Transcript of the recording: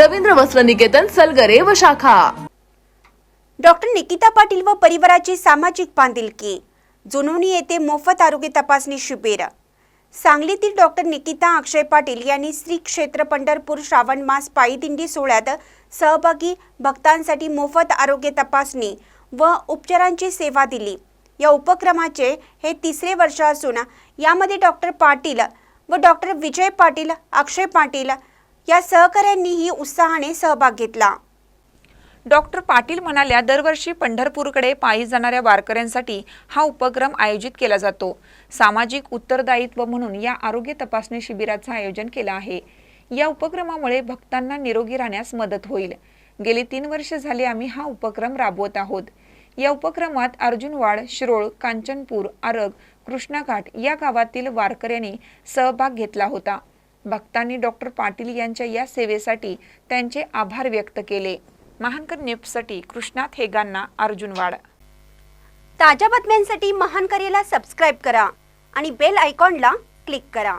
रवींद्र वस्त्र निकेतन सलगरे व शाखा. डॉक्टर निकिता पाटील व परिवाराची सामाजिक बांधिलकी जुनोनी येथे मोफत आरोग्य तपासणी शिबिर. सांगलीतील डॉक्टर निकिता अक्षय पाटील यांनी श्री क्षेत्र पंढरपूर श्रावण मास पायी दिंडी सोहळ्यात सहभागी भक्तांसाठी मोफत आरोग्य तपासणी व उपचारांची सेवा दिली. या उपक्रमाचे हे तिसरे वर्ष असून यामध्ये डॉक्टर पाटील व डॉक्टर विजय पाटील अक्षय पाटील या सहकाऱ्यांनीही उत्साहाने सहभाग घेतला. डॉक्टर पाटील म्हणाल्या दरवर्षी पंढरपूरकडे पायी जाणाऱ्या वारकऱ्यांसाठी हा उपक्रम आयोजित केला जातो. सामाजिक उत्तरदायित्व म्हणून या आरोग्य तपासणी शिबिराचं आयोजन केलं आहे. या उपक्रमामुळे भक्तांना निरोगी राहण्यास मदत होईल. गेली तीन वर्ष झाले आम्ही हा उपक्रम राबवत आहोत. या उपक्रमात अर्जुनवाड शिरोळ कांचनपूर आरग कृष्णाघाट या गावातील वारकऱ्यांनी सहभाग घेतला होता. भक्तांनी डॉक्टर पाटील यांच्या या सेवेसाठी त्यांचे आभार व्यक्त केले. महानकर न्यूजसाठी कृष्णात हेगांना अर्जुनवाड ताज्या बातम्यांसाठी महानकरेला सबस्क्राईब करा आणि बेल आयकॉनला क्लिक करा.